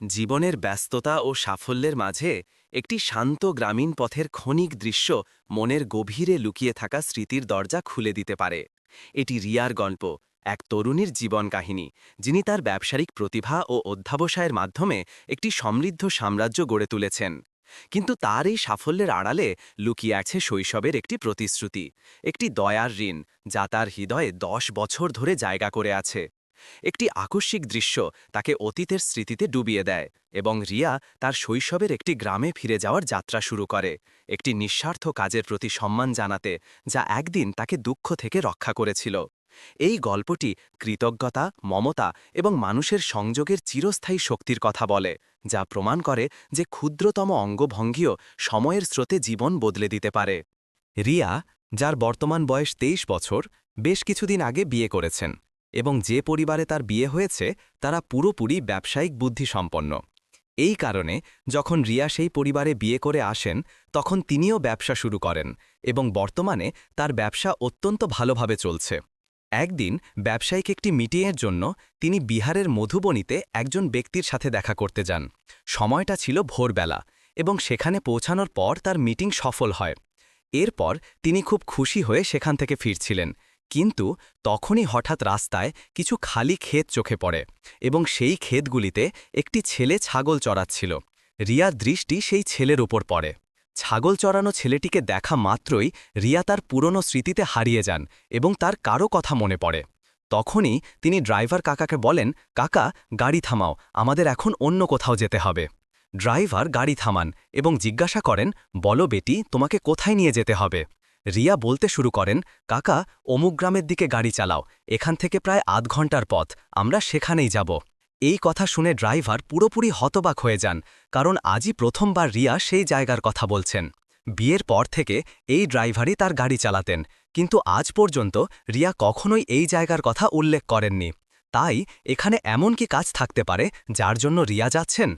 জীবনের ব্যস্ততা ও সাফল্যের মাঝে একটি শান্ত গ্রামীণ পথের ক্ষণিক দৃশ্য মনের গভীরে লুকিয়ে থাকা স্মৃতির দরজা খুলে দিতে পারে। এটি রিয়ার গল্প, এক তরুণীর জীবন কাহিনী, যিনি তার ব্যবসায়িক প্রতিভা ও অধ্যাবসায়ের মাধ্যমে একটি সমৃদ্ধ সাম্রাজ্য গড়ে তুলেছেন। কিন্তু তার এই সাফল্যের আড়ালে লুকিয়ে আছে শৈশবের একটি প্রতিশ্রুতি, একটি দয়ার ঋণ, যা তার হৃদয়ে দশ বছর ধরে জায়গা করে আছে। একটি আকস্মিক দৃশ্য তাকে অতীতের স্মৃতিতে ডুবিয়ে দেয় এবং রিয়া তার শৈশবের একটি গ্রামে ফিরে যাওয়ার যাত্রা শুরু করে, একটি নিঃস্বার্থ কাজের প্রতি সম্মান জানাতে যা একদিন তাকে দুঃখ থেকে রক্ষা করেছিল। এই গল্পটি কৃতজ্ঞতা, মমতা এবং মানুষের সংযোগের চিরস্থায়ী শক্তির কথা বলে, যা প্রমাণ করে যে ক্ষুদ্রতম অঙ্গভঙ্গিও সময়ের স্রোতে জীবন বদলে দিতে পারে। রিয়া, যার বর্তমান বয়স তেইশ বছর, বেশ কিছুদিন আগে বিয়ে করেছেন। এবং যে পরিবারে তার বিয়ে হয়েছে, তারা পুরোপুরি ব্যবসায়িক বুদ্ধিসম্পন্ন। এই কারণে যখন রিয়া সেই পরিবারে বিয়ে করে আসেন, তখন তিনিও ব্যবসা শুরু করেন এবং বর্তমানে তার ব্যবসা অত্যন্ত ভালোভাবে চলছে। একদিন ব্যবসায়িক একটি মিটিংয়ের জন্য তিনি বিহারের মধুবনীতে একজন ব্যক্তির সাথে দেখা করতে যান। সময়টা ছিল ভোরবেলা এবং সেখানে পৌঁছানোর পর তার মিটিং সফল হয়। এরপর তিনি খুব খুশি হয়ে সেখান থেকে ফিরছিলেন কিন্তু তখনই হঠাৎ রাস্তায় কিছু খালি ক্ষেত চোখে পড়ে এবং সেই ক্ষেতগুলিতে একটি ছেলে ছাগল চড়াচ্ছিল। রিয়ার দৃষ্টি সেই ছেলের উপর পড়ে। ছাগল চড়ানো ছেলেটিকে দেখা মাত্রই রিয়া তার পুরনো স্মৃতিতে হারিয়ে যান এবং তার কারও কথা মনে পড়ে। তখনই তিনি ড্রাইভার কাকাকে বলেন, কাকা, গাড়ি থামাও, আমাদের এখন অন্য কোথাও যেতে হবে। ড্রাইভার গাড়ি থামান এবং জিজ্ঞাসা করেন, বলো বেটি, তোমাকে কোথায় নিয়ে যেতে হবে? রিয়া বলতে শুরু করেন, কাকা, অমুক গ্রামের দিকে গাড়ি চালাও, এখান থেকে প্রায় আধ ঘণ্টার পথ, আমরা সেখানেই যাব। এই কথা শুনে ড্রাইভার পুরোপুরি হতবাক হয়ে যান, কারণ আজই প্রথমবার রিয়া সেই জায়গার কথা বলছেন। বিয়ের পর থেকে এই ড্রাইভারই তার গাড়ি চালাতেন, কিন্তু আজ পর্যন্ত রিয়া কখনোই এই জায়গার কথা উল্লেখ করেননি। তাই এখানে এমন কি কাজ থাকতে পারে, যার জন্য রিয়া যাচ্ছেন?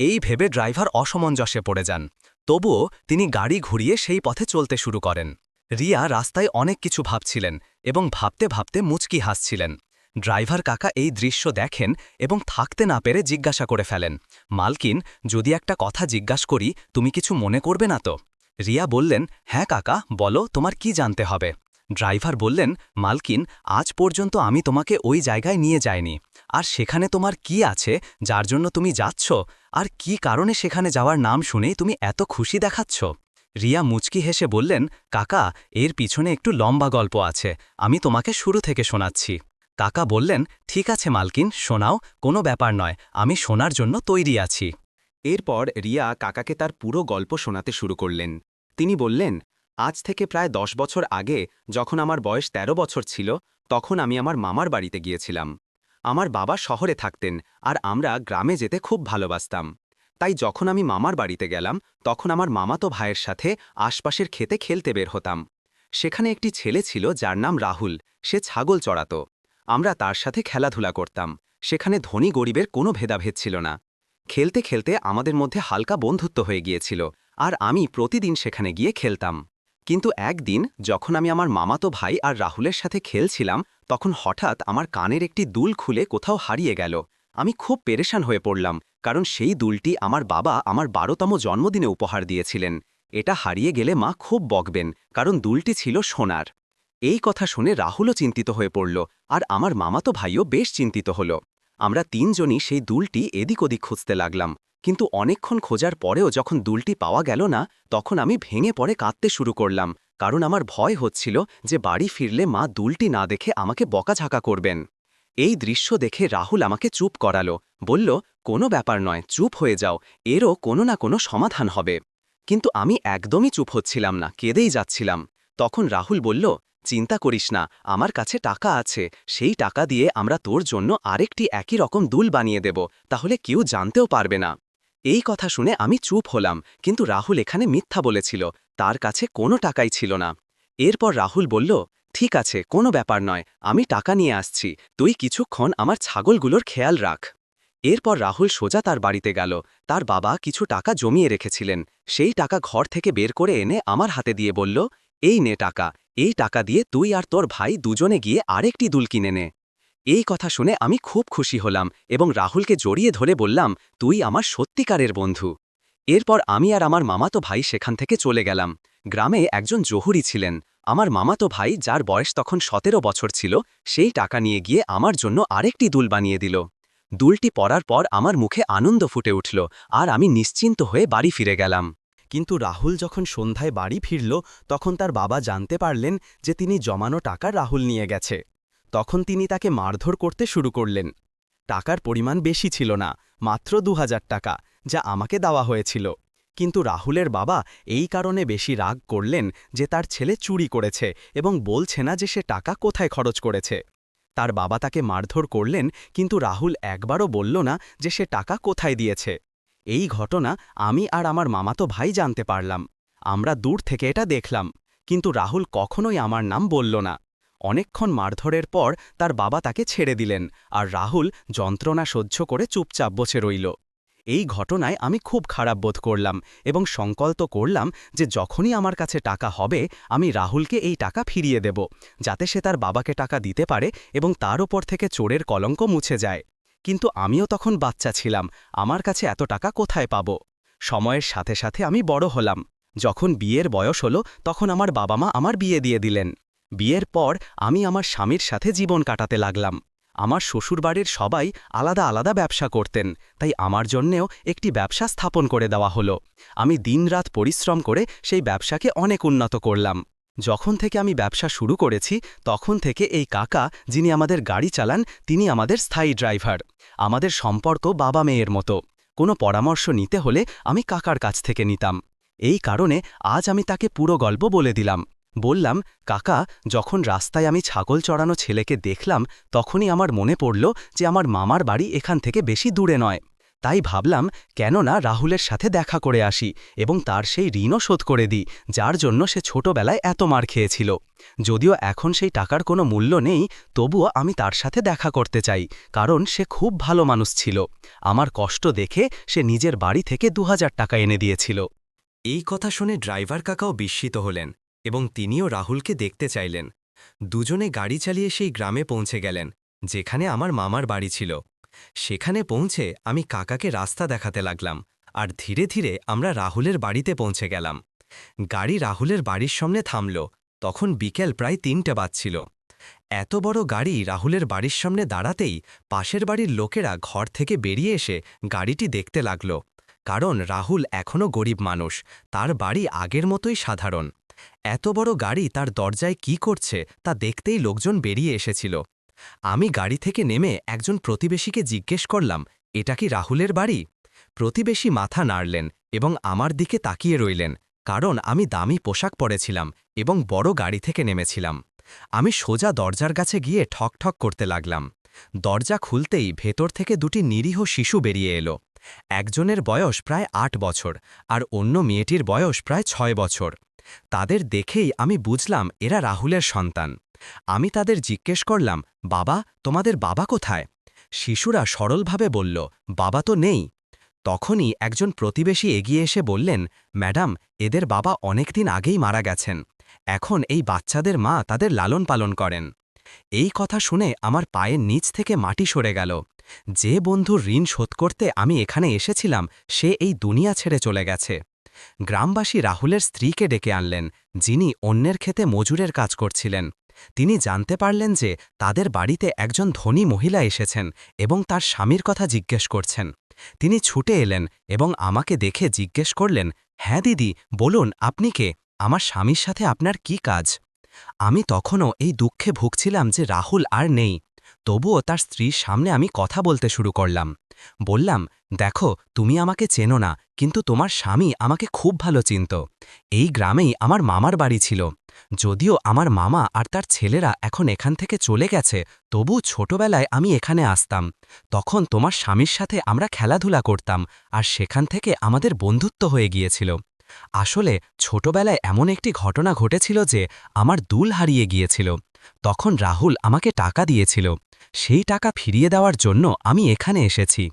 এই ভেবে ড্রাইভার অসমঞ্জসে পড়ে যান। তবুও তিনি গাড়ি ঘুরিয়ে সেই পথে চলতে শুরু করেন। রিয়া রাস্তায় অনেক কিছু ভাবছিলেন এবং ভাবতে ভাবতে মুচকি হাসছিলেন। ড্রাইভার কাকা এই দৃশ্য দেখেন এবং থাকতে না পেরে জিজ্ঞাসা করে ফেলেন, মালকিন, যদি একটা কথা জিজ্ঞাস করি, তুমি কিছু মনে করবে না তো? রিয়া বললেন হ্যাঁ কাকা, বলো, তোমার কি জানতে হবে? ড্রাইভার বললেন, মালকিন, আজ পর্যন্ত আমি তোমাকে ওই জায়গায় নিয়ে যাইনি। আর সেখানে তোমার কি আছে, যার জন্য তুমি যাচ্ছ? আর কি কারণে সেখানে যাওয়ার নাম শুনেই তুমি এত খুশি দেখাচ্ছ? রিয়া মুচকি হেসে বললেন, কাকা, এর পিছনে একটু লম্বা গল্প আছে, আমি তোমাকে শুরু থেকে শোনাচ্ছি। কাকা বললেন, ঠিক আছে মালকিন, শোনাও, কোনো ব্যাপার নয়, আমি শোনার জন্য তৈরি আছি। এরপর রিয়া কাকাকে তার পুরো গল্প শোনাতে শুরু করলেন। তিনি বললেন, আজ থেকে প্রায় দশ বছর আগে, যখন আমার বয়স ১৩ বছর ছিল, তখন আমি আমার মামার বাড়িতে গিয়েছিলাম। আমার বাবা শহরে থাকতেন, আর আমরা গ্রামে যেতে খুব ভালোবাসতাম। তাই যখন আমি মামার বাড়িতে গেলাম, তখন আমার মামাতো ভাইয়ের সাথে আশপাশের খেতে খেলতে বের হতাম। সেখানে একটি ছেলে ছিল যার নাম রাহুল, সে ছাগল চড়াত। আমরা তার সাথে খেলাধুলা করতাম, সেখানে ধনী গরিবের কোনো ভেদাভেদ ছিল না। খেলতে খেলতে আমাদের মধ্যে হালকা বন্ধুত্ব হয়ে গিয়েছিল, আর আমি প্রতিদিন সেখানে গিয়ে খেলতাম। কিন্তু একদিন, যখন আমি আমার মামাতো ভাই আর রাহুলের সাথে খেলছিলাম, তখন হঠাৎ আমার কানের একটি দুল খুলে কোথাও হারিয়ে গেল। আমি খুব পেরেশান হয়ে পড়লাম কারণ সেই দুলটি আমার বাবা আমার বারোতম জন্মদিনে উপহার দিয়েছিলেন। এটা হারিয়ে গেলে মা খুব বকবেন, কারণ দুলটি ছিল সোনার। এই কথা শুনে রাহুলও চিন্তিত হয়ে পড়ল, আর আমার মামাতো ভাইও বেশ চিন্তিত হল। আমরা তিনজনই সেই দুলটি এদিক ওদিক খুঁজতে লাগলাম, কিন্তু অনেকক্ষণ খোঁজার পরেও যখন দুলটি পাওয়া গেল না, তখন আমি ভেঙে পড়ে কাঁদতে শুরু করলাম, কারণ আমার ভয় হচ্ছিল যে বাড়ি ফিরলে মা দুলটি না দেখে আমাকে বকাঝাকা করবেন। এই দৃশ্য দেখে রাহুল আমাকে চুপ করালো। বলল, কোনো ব্যাপার নয়, চুপ হয়ে যাও। এরও কোনো না কোনো সমাধান হবে। কিন্তু আমি একদমই চুপ হচ্ছিলাম না, কেঁদেই যাচ্ছিলাম। তখন রাহুল বলল, চিন্তা করিস না, আমার কাছে টাকা আছে। সেই টাকা দিয়ে আমরা তোর জন্য আরেকটি একই রকম দুল বানিয়ে দেব, তাহলে কেউ জানতেও পারবে না। এই কথা শুনে আমি চুপ হলাম, কিন্তু রাহুল এখানে মিথ্যা বলেছিল, তার কাছে কোনো টাকাই ছিল না। এরপর রাহুল বলল ঠিক আছে, কোনো ব্যাপার নয়, আমি টাকা নিয়ে আসছি, তুই কিছুক্ষণ আমার ছাগলগুলোর খেয়াল রাখ। এরপর রাহুল সোজা তার বাড়িতে গেল, তার বাবা কিছু টাকা জমিয়ে রেখেছিলেন, সেই টাকা ঘর থেকে বের করে এনে আমার হাতে দিয়ে বলল, এই নে টাকা, এই টাকা দিয়ে তুই আর তোর ভাই দুজনে গিয়ে আরেকটি দুল কিনে নে। এই কথা শুনে আমি খুব খুশি হলাম এবং রাহুলকে জড়িয়ে ধরে বললাম, তুই আমার সত্যিকারের বন্ধু। এরপর আমি আর আমার মামাতো ভাই সেখান থেকে চলে গেলাম। গ্রামে একজন জহুরি ছিলেন আমার মামাতো ভাই, যার বয়স তখন সতেরো বছর ছিল, সেই টাকা নিয়ে গিয়ে আমার জন্য আরেকটি দুল বানিয়ে দিল। দুলটি পরার পর আমার মুখে আনন্দ ফুটে উঠল আর আমি নিশ্চিন্ত হয়ে বাড়ি ফিরে গেলাম। কিন্তু রাহুল যখন সন্ধ্যায় বাড়ি ফিরল, তখন তার বাবা জানতে পারলেন যে তিনি জমানো টাকা রাহুল নিয়ে গেছে। তখন তিনি তাকে মারধর করতে শুরু করলেন। টাকার পরিমাণ বেশি ছিল না, মাত্র দু হাজার টাকা, যা আমাকে দেওয়া হয়েছিল। কিন্তু রাহুলের বাবা এই কারণে বেশি রাগ করলেন যে তার ছেলে চুরি করেছে এবং বলছে না যে সে টাকা কোথায় খরচ করেছে। তার বাবা তাকে মারধর করলেন, কিন্তু রাহুল একবারও বলল না যে সে টাকা কোথায় দিয়েছে। এই ঘটনা আমি আর আমার মামাতো ভাই জানতে পারলাম। আমরা দূর থেকে এটা দেখলাম, কিন্তু রাহুল কখনোই আমার নাম বলল না। অনেকক্ষণ মারধরের পর তার বাবা তাকে ছেড়ে দিলেন, আর রাহুল যন্ত্রণা সহ্য করে চুপচাপ বসে রইল। এই ঘটনায় আমি খুব খারাপ বোধ করলাম এবং সংকল্প করলাম যে যখনই আমার কাছে টাকা হবে, আমি রাহুলকে এই টাকা ফিরিয়ে দেব, যাতে সে তার বাবাকে টাকা দিতে পারে এবং তার ওপর থেকে চোরের কলঙ্ক মুছে যায়। কিন্তু আমিও তখন বাচ্চা ছিলাম, আমার কাছে এত টাকা কোথায় পাব? সময়ের সাথে সাথে আমি বড় হলাম। যখন বিয়ের বয়স হলো, তখন আমার বাবা মা আমার বিয়ে দিয়ে দিলেন। বিয়ের পর আমি আমার স্বামীর সাথে জীবন কাটাতে লাগলাম। আমার শ্বশুরবাড়ির সবাই আলাদা আলাদা ব্যবসা করতেন, তাই আমার জন্যেও একটি ব্যবসা স্থাপন করে দেওয়া হলো। আমি দিনরাত পরিশ্রম করে সেই ব্যবসাকে অনেক উন্নত করলাম। যখন থেকে আমি ব্যবসা শুরু করেছি, তখন থেকে এই কাকা যিনি আমাদের গাড়ি চালান, তিনি আমাদের স্থায়ী ড্রাইভার। আমাদের সম্পর্ক বাবা মেয়ের মতো। কোনো পরামর্শ নিতে হলে আমি কাকার কাছ থেকে নিতাম। এই কারণে আজ আমি তাকে পুরো গল্প বলে দিলাম। বললাম, কাকা, যখন রাস্তায় আমি ছাগল চড়ানো ছেলেকে দেখলাম, তখনই আমার মনে পড়ল যে আমার মামার বাড়ি এখান থেকে বেশি দূরে নয়। তাই ভাবলাম, কেননা রাহুলের সাথে দেখা করে আসি এবং তার সেই ঋণও শোধ করে দিই, যার জন্য সে ছোটবেলায় এত মার খেয়েছিল। যদিও এখন সেই টাকার কোনো মূল্য নেই, তবুও আমি তার সাথে দেখা করতে চাই, কারণ সে খুব ভালো মানুষ ছিল। আমার কষ্ট দেখে সে নিজের বাড়ি থেকে দু হাজার টাকা এনে দিয়েছিল। এই কথা শুনে ড্রাইভার কাকাও বিস্মিত হলেন। এবং তিনিও রাহুলকে দেখতে চাইলেন। দুজনে গাড়ি চালিয়ে সেই গ্রামে পৌঁছে গেলেন, যেখানে আমার মামার বাড়ি ছিল। সেখানে পৌঁছে আমি কাকাকে রাস্তা দেখাতে লাগলাম, আর ধীরে ধীরে আমরা রাহুলের বাড়িতে পৌঁছে গেলাম। গাড়ি রাহুলের বাড়ির সামনে থামল, তখন বিকেল প্রায় তিনটে বাজছিল। এত বড় গাড়ি রাহুলের বাড়ির সামনে দাঁড়াতেই পাশের বাড়ির লোকেরা ঘর থেকে বেরিয়ে এসে গাড়িটি দেখতে লাগল, কারণ রাহুল এখনও গরিব মানুষ, তার বাড়ি আগের মতোই সাধারণ। এত বড় গাড়ি তার দরজায় কি করছে তা দেখতেই লোকজন বেরিয়ে এসেছিল। আমি গাড়ি থেকে নেমে একজন প্রতিবেশীকে জিজ্ঞেস করলাম, এটা কি রাহুলের বাড়ি? প্রতিবেশী মাথা নাড়লেন এবং আমার দিকে তাকিয়ে রইলেন, কারণ আমি দামি পোশাক পরেছিলাম এবং বড় গাড়ি থেকে নেমেছিলাম। আমি সোজা দরজার কাছে গিয়ে ঠক ঠক করতে লাগলাম। দরজা খুলতেই ভেতর থেকে দুটি নিরীহ শিশু বেরিয়ে এলো। একজনের বয়স প্রায় আট বছর আর অন্য মেয়েটির বয়স প্রায় ছয় বছর। তাদের দেখেই আমি বুঝলাম এরা রাহুলের সন্তান। আমি তাদের জিজ্ঞেস করলাম, বাবা, তোমাদের বাবা কোথায়? শিশুরা সরলভাবে বলল, বাবা তো নেই। তখনই একজন প্রতিবেশী এগিয়ে এসে বললেন, ম্যাডাম, এদের বাবা অনেক দিন আগেই মারা গেছেন। এখন এই বাচ্চাদের মা তাদের লালন পালন করেন। এই কথা শুনে আমার পায়ের নিচ থেকে মাটি সরে গেল। যে বন্ধু ঋণ শোধ করতে আমি এখানে এসেছিলাম, সে এই দুনিয়া ছেড়ে চলে গেছে। গ্রামবাসী রাহুলের স্ত্রীকে ডেকে আনলেন, যিনি অন্যের ক্ষেতে মজুরের কাজ করছিলেন। তিনি জানতে পারলেন যে তাদের বাড়িতে একজন ধনী মহিলা এসেছেন এবং তার স্বামীর কথা জিজ্ঞেস করছেন। তিনি ছুটে এলেন এবং আমাকে দেখে জিজ্ঞেস করলেন হ্যাঁ দিদি, বলুন, আপনি কে? আমার স্বামীর সাথে আপনার কি কাজ? আমি তখনও এই দুঃখে ভুগছিলাম যে রাহুল আর নেই। তবুও তার স্ত্রীর সামনে আমি কথা বলতে শুরু করলাম। বললাম, দেখো, তুমি আমাকে চেনো না, কিন্তু তোমার স্বামী আমাকে খুব ভালো চিনত। এই গ্রামেই আমার মামার বাড়ি ছিল। যদিও আমার মামা আর তার ছেলেরা এখন এখান থেকে চলে গেছে, তবু ছোটবেলায় আমি এখানে আসতাম। তখন তোমার স্বামীর সাথে আমরা খেলাধুলা করতাম, আর সেখান থেকে আমাদের বন্ধুত্ব হয়ে গিয়েছিল। আসলে ছোটবেলায় এমন একটি ঘটনা ঘটেছিল যে, আমার দুল হারিয়ে গিয়েছিল। তখন রাহুল আমাকে টাকা দিয়েছিল। সেই টাকা ফিরিয়ে দেওয়ার জন্য আমি এখানে এসেছি।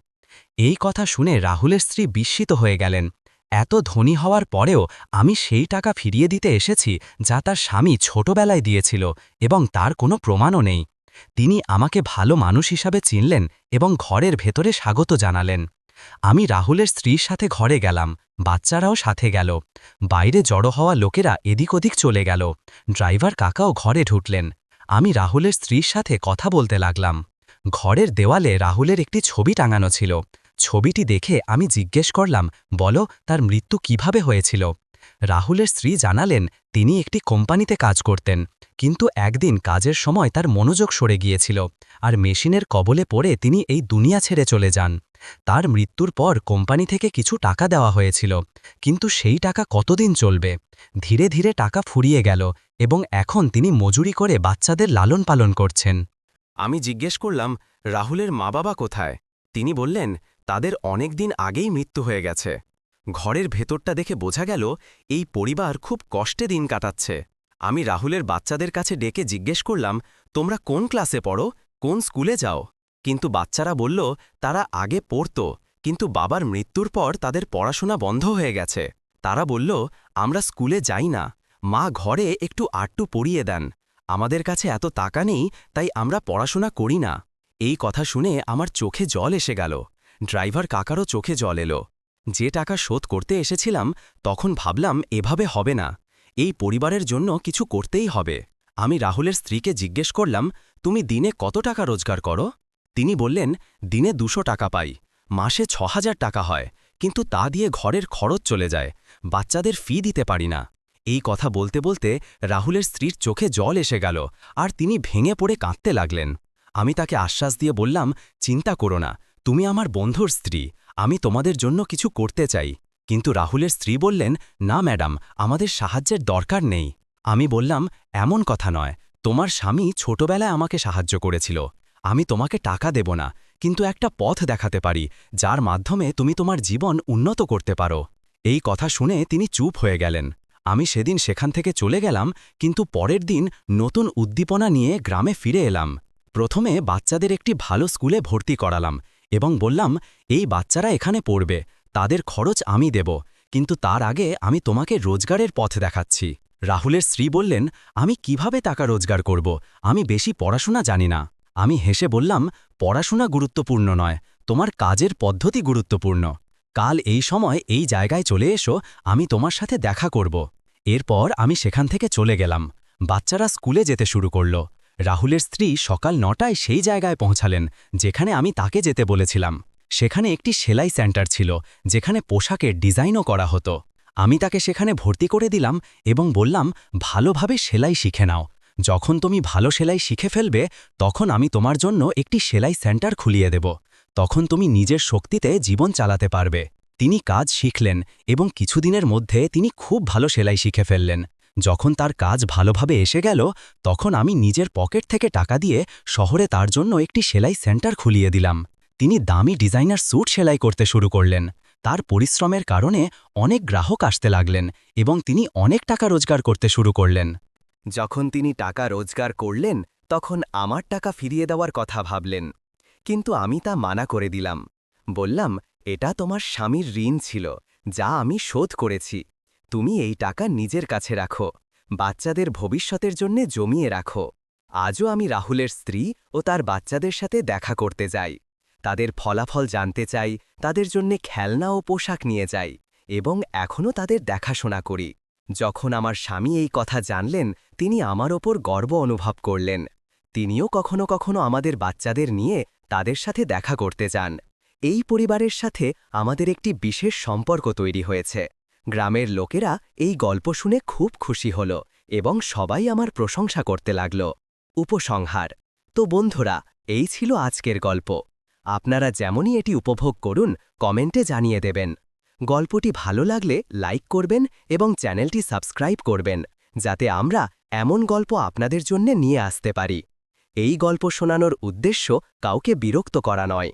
এই কথা শুনে রাহুলের স্ত্রী বিস্মিত হয়ে গেলেন। এত ধনী হওয়ার পরেও আমি সেই টাকা ফিরিয়ে দিতে এসেছি যা তার স্বামী ছোটবেলায় দিয়েছিল এবং তার কোনো প্রমাণও নেই। তিনি আমাকে ভালো মানুষ হিসাবে চিনলেন এবং ঘরের ভেতরে স্বাগত জানালেন। আমি রাহুলের স্ত্রীর সাথে ঘরে গেলাম, বাচ্চারাও সাথে গেল। বাইরে জড়ো হওয়া লোকেরা এদিক ওদিক চলে গেল। ড্রাইভার কাকাও ঘরে ঢুকলেন। আমি রাহুলের স্ত্রীর সাথে কথা বলতে লাগলাম। ঘরের দেওয়ালে রাহুলের একটি ছবি টাঙানো ছিল। ছবিটি দেখে আমি জিজ্ঞেস করলাম, বলো, তার মৃত্যু কীভাবে হয়েছিল? রাহুলের স্ত্রী জানালেন, তিনি একটি কোম্পানিতে কাজ করতেন, কিন্তু একদিন কাজের সময় তার মনোযোগ সরে গিয়েছিল, আর মেশিনের কবলে পড়ে তিনি এই দুনিয়া ছেড়ে চলে যান। তার মৃত্যুর পর কোম্পানি থেকে কিছু টাকা দেওয়া হয়েছিল। কিন্তু সেই টাকা কতদিন চলবে? ধীরে ধীরে টাকা ফুরিয়ে গেল এবং এখন তিনি মজুরি করে বাচ্চাদের লালন পালন করছেন। আমি জিজ্ঞেস করলাম, রাহুলের মা বাবা কোথায়? তিনি বললেন, তাদের অনেক দিন আগেই মৃত্যু হয়ে গেছে। ঘরের ভেতরটা দেখে বোঝা গেল, এই পরিবার খুব কষ্টে দিন কাটাচ্ছে। আমি রাহুলের বাচ্চাদের কাছে ডেকে জিজ্ঞেস করলাম, তোমরা কোন ক্লাসে পড়ো? কোন স্কুলে যাও? কিন্তু বাচ্চারা বলল, তারা আগে পড়ত, কিন্তু বাবার মৃত্যুর পর তাদের পড়াশোনা বন্ধ হয়ে গেছে। তারা বলল, আমরা স্কুলে যাই না। মা ঘরে একটু আটটু পড়িয়ে দেন। আমাদের কাছে এত টাকা নেই, তাই আমরা পড়াশোনা করি না। এই কথা শুনে আমার চোখে জল এসে গেল। ড্রাইভার কাকারও চোখে জল এলো। যে টাকা শোধ করতে এসেছিলাম, তখন ভাবলাম এভাবে হবে না। এই পরিবারের জন্য কিছু করতেই হবে। আমি রাহুলের স্ত্রীকে জিজ্ঞেস করলাম, তুমি দিনে কত টাকা রোজগার করো? তিনি বললেন, দিনে দুশো টাকা পাই, মাসে ছ টাকা হয়, কিন্তু তা দিয়ে ঘরের খরচ চলে যায়, বাচ্চাদের ফি দিতে পারি না। এই কথা বলতে বলতে রাহুলের স্ত্রীর চোখে জল এসে গেল, আর তিনি ভেঙে পড়ে কাঁদতে লাগলেন। আমি তাকে আশ্বাস দিয়ে বললাম, চিন্তা করো না, তুমি আমার বন্ধুর স্ত্রী, আমি তোমাদের জন্য কিছু করতে চাই। কিন্তু রাহুলের স্ত্রী বললেন, না ম্যাডাম, আমাদের সাহায্যের দরকার নেই। আমি বললাম, এমন কথা নয়, তোমার স্বামী ছোটবেলায় আমাকে সাহায্য করেছিল আমি তোমাকে টাকা দেব না, কিন্তু একটা পথ দেখাতে পারি, যার মাধ্যমে তুমি তোমার জীবন উন্নত করতে পারো। এই কথা শুনে তিনি চুপ হয়ে গেলেন। আমি সেদিন সেখান থেকে চলে গেলাম, কিন্তু পরের দিন নতুন উদ্দীপনা নিয়ে গ্রামে ফিরে এলাম। প্রথমে বাচ্চাদের একটি ভালো স্কুলে ভর্তি করালাম এবং বললাম, এই বাচ্চারা এখানে পড়বে, তাদের খরচ আমি দেব, কিন্তু তার আগে আমি তোমাকে রোজগারের পথ দেখাচ্ছি। রাহুলের স্ত্রী বললেন, আমি কীভাবে টাকা রোজগার করব? আমি বেশি পড়াশোনা জানি না। আমি হেসে বললাম, পড়াশোনা গুরুত্বপূর্ণ নয়, তোমার কাজের পদ্ধতি গুরুত্বপূর্ণ। কাল এই সময় এই জায়গায় চলে এসো, আমি তোমার সাথে দেখা করব। এরপর আমি সেখান থেকে চলে গেলাম। বাচ্চারা স্কুলে যেতে শুরু করল। রাহুলের স্ত্রী সকাল নটায় সেই জায়গায় পৌঁছালেন, যেখানে আমি তাকে যেতে বলেছিলাম। সেখানে একটি সেলাই সেন্টার ছিল, যেখানে পোশাকের ডিজাইনও করা হতো। আমি তাকে সেখানে ভর্তি করে দিলাম এবং বললাম, ভালোভাবে সেলাই শিখে নাও। যখন তুমি ভালো সেলাই শিখে ফেলবে, তখন আমি তোমার জন্য একটি সেলাই সেন্টার খুলিয়ে দেব। তখন তুমি নিজের শক্তিতে জীবন চালাতে পারবে। তিনি কাজ শিখলেন এবং কিছুদিনের মধ্যে তিনি খুব ভালো সেলাই শিখে ফেললেন। যখন তার কাজ ভালোভাবে এসে গেল, তখন আমি নিজের পকেট থেকে টাকা দিয়ে শহরে তার জন্য একটি সেলাই সেন্টার খুলিয়ে দিলাম। তিনি দামি ডিজাইনার স্যুট সেলাই করতে শুরু করলেন। তার পরিশ্রমের কারণে অনেক গ্রাহক আসতে লাগলেন এবং তিনি অনেক টাকা রোজগার করতে শুরু করলেন। যখন তিনি টাকা রোজগার করলেন, তখন আমার টাকা ফিরিয়ে দেওয়ার কথা ভাবলেন। কিন্তু আমি তা মানা করে দিলাম। বললাম, এটা তোমার স্বামীর ঋণ ছিল, যা আমি শোধ করেছি। তুমি এই টাকা নিজের কাছে রাখো, বাচ্চাদের ভবিষ্যতের জন্য জমিয়ে রাখো। আজও আমি রাহুলের স্ত্রী ও তার বাচ্চাদের সাথে দেখা করতে যাই। তাদের ফলাফল জানতে চাই, তাদের জন্যে খেলনা ও পোশাক নিয়ে যাই এবং এখনও তাদের দেখাশোনা করি। যখন আমার স্বামী এই কথা জানলেন, তিনি আমার ওপর গর্ব অনুভব করলেন। তিনিও কখনো কখনো আমাদের বাচ্চাদের নিয়ে তাদের সাথে দেখা করতে যান। এই পরিবারের সাথে আমাদের একটি বিশেষ সম্পর্ক তৈরি হয়েছে। গ্রামের লোকেরা এই গল্প শুনে খুব খুশি হল এবং সবাই আমার প্রশংসা করতে লাগল। উপসংহার। তো বন্ধুরা, এই ছিল আজকের গল্প। আপনারা যেমনই এটি উপভোগ করুন, কমেন্টে জানিয়ে দেবেন। গল্পটি ভালো লাগলে লাইক করবেন এবং চ্যানেলটি সাবস্ক্রাইব করবেন, যাতে আমরা এমন গল্প আপনাদের জন্য নিয়ে আসতে পারি। এই গল্প শোনানোর উদ্দেশ্য কাউকে বিরক্ত করা নয়।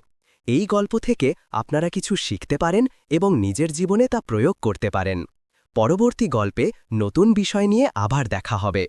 এই গল্প থেকে আপনারা কিছু শিখতে পারেন এবং নিজের জীবনে তা প্রয়োগ করতে পারেন। পরবর্তী গল্পে নতুন বিষয় নিয়ে আবার দেখা হবে।